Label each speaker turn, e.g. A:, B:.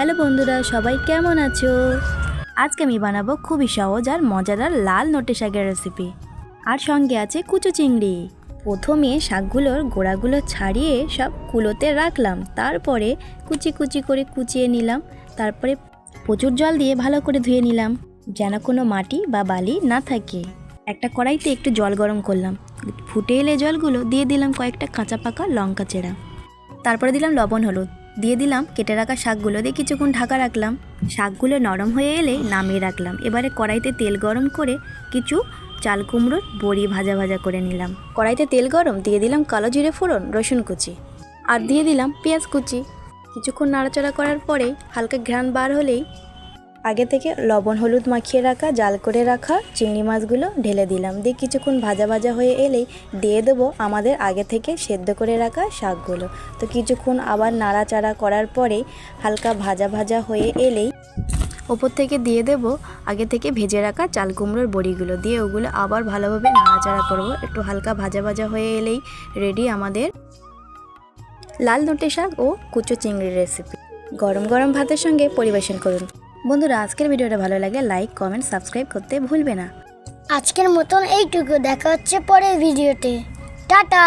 A: Hello বন্ধুরা, সবাই কেমন আছো? আজকে আমি বানাবো খুবই সহজ আর মজাদার লাল নোটে শাকের রেসিপি আর সঙ্গে আছে কুচো চিংড়ি। প্রথমে শাকগুলোর গোড়াগুলো ছাড়িয়ে সব কুলোতে রাখলাম। তারপরে কুচি কুচি করে কুচিয়ে নিলাম। তারপরে প্রচুর জল দিয়ে ভালো করে ধুয়ে নিলাম, যেন কোনো মাটি বা বালি না থাকে। একটা কড়াইতে একটু জল গরম করলাম। ফুটে এলে জলগুলো দিয়ে দিলাম কয়েকটা কাঁচা পাকা লঙ্কা চেরা। তারপরে দিলাম লবণ হলুদ। দিয়ে দিলাম, কেটে রাখা শাকগুলো দিয়ে কিছুক্ষণ ঢাকা রাখলাম। শাকগুলো নরম হয়ে এলে নামিয়ে রাখলাম। এবারে কড়াইতে তেল গরম করে কিছু চাল কুমড়োর বড়ি ভাজা ভাজা করে নিলাম। কড়াইতে তেল গরম দিয়ে দিলাম কালো জিরে ফোড়ন, রসুন কুচি আর দিয়ে দিলাম পেঁয়াজ কুচি। কিছুক্ষণ নাড়াচাড়া করার পরে হালকা ঘ্রাণ বার হলেই আগে থেকে লবণ হলুদ মাখিয়ে রাখা, জাল করে রাখা চিংড়ি মাছগুলো ঢেলে দিলাম। দিয়ে কিছুক্ষণ ভাজা ভাজা হয়ে এলেই দিয়ে দেবো আমাদের আগে থেকে সেদ্ধ করে রাখা শাকগুলো। তো কিছুক্ষণ আবার নাড়াচাড়া করার পরে হালকা ভাজা ভাজা হয়ে এলেই ওপর থেকে দিয়ে দেব আগে থেকে ভেজে রাখা চাল কুমড়োর বড়িগুলো। দিয়ে ওগুলো আবার ভালোভাবে নাড়াচাড়া করব। একটু হালকা ভাজা ভাজা হয়ে এলেই রেডি আমাদের লাল নোটে শাক ও কুচো চিংড়ির রেসিপি গরম গরম ভাতের সঙ্গে পরিবেশন করুন। বন্ধুরা, আজকের ভিডিওটা ভালো লাগে লাইক কমেন্ট সাবস্ক্রাইব করতে ভুলবে না।
B: আজকের মতন এইটুকু, দেখা হচ্ছে পরের ভিডিওতে। টাটা!